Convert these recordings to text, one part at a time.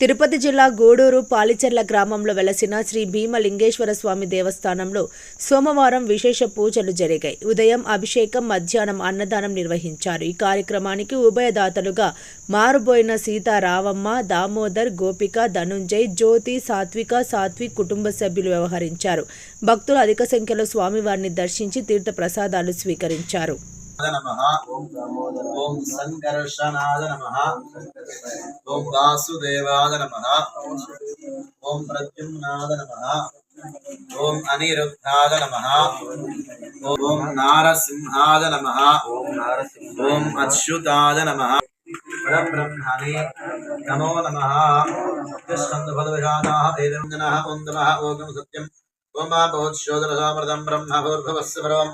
తిరుపతి జిల్లా గూడూరు పాలిచెర్ల గ్రామంలో వెలసిన శ్రీ భీమలింగేశ్వర స్వామి దేవస్థానంలో సోమవారం విశేష పూజలు జరిగాయి. ఉదయం అభిషేకం మధ్యాహ్నం అన్నదానం నిర్వహించారు. ఈ కార్యక్రమానికి ఉభయదాతలుగా మారుబోయిన సీతారావమ్మ దామోదర్ గోపిక ధనుంజయ్ జ్యోతి సాత్విక సాత్విక్ కుటుంబ సభ్యులు వ్యవహరించారు. భక్తులు అధిక సంఖ్యలో స్వామివారిని దర్శించి తీర్థ ప్రసాదాలు స్వీకరించారు. नमः ॐ सङ्कर्षणाय नमः ॐ वासुदेवाय नमः ॐ प्रद्युम्नाय नमः ॐ अनिरुद्धाय नमः ॐ नारसिंहाय नमः ॐ अच्युताय नमः परब्रह्मणे नमो नमः तिष्ठन्तफलविषादाः एदञ्जनः ॐ नमः ॐ सत्यम् ॐ मा भवत्शोदरसामृतं ब्रह्म भूर्भुवस्य परम्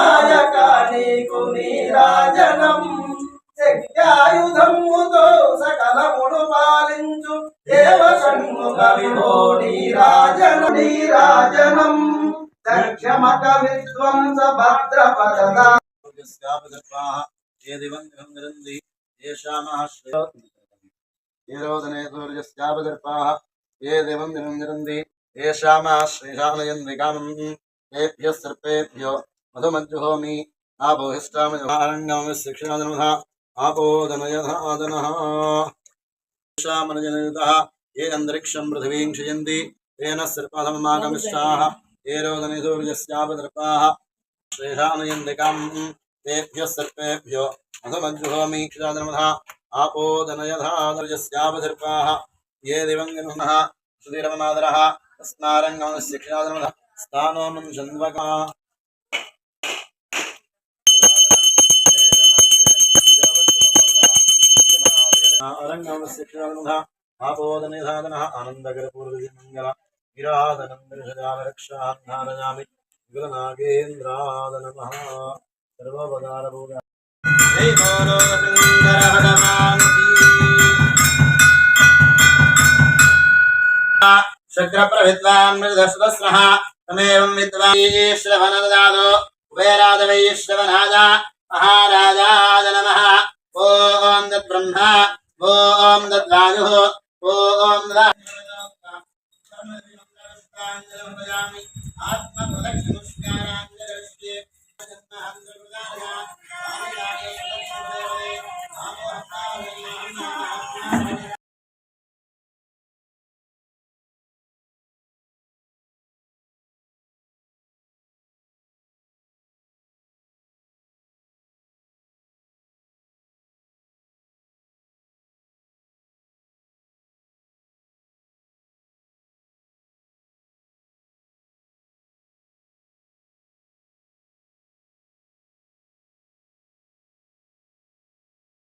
పాలించు దేవ షణ్ముఖ విభో నీరాజన నీరాజనం దక్షమక విధ్వంస భద్ర పదదా సూర్యస్యాపదర్పాः ఏ దివం దివం ఏరోదనే సూర్యస్యాపదర్పాः ఏ దివం దివం సర్పేభ్యో మధుమజ్జుహోమి ఆపోదనయధాదనः శామనజనయుతः ఏ అంతరిక్షం పృథివీం క్షయంతి తేన సర్పధమాగమిష్టాः ఏ రోదని సూర్యస్యాపదర్పాः శ్రేషానయందికం తేభ్య సర్పేభ్యో మధుమజ్జుహోమి క్షాదనమధ ఏ దివంగనుః సుధీరమనాదరः స్నారంగమస్య క్షాదనమధ స్థానోనం షణ్వకా రంగమస్య ఆపోదనయధాదనः ఆనందకరపూర్వమంగళ గిరాదనం దర్శయామి విగలనాగేంద్రాదనమః సర్వపదారభూత జై గౌరవ సుందర భగవాన్ శక్రప్రవిద్వాన్ తమేవం విద్వాశ్రవణదాదో మహారాజాద నమః ఓం దద్బ్రహ్మ ఓం దద్వాయు ఓం ఆత్మ ఆత్మ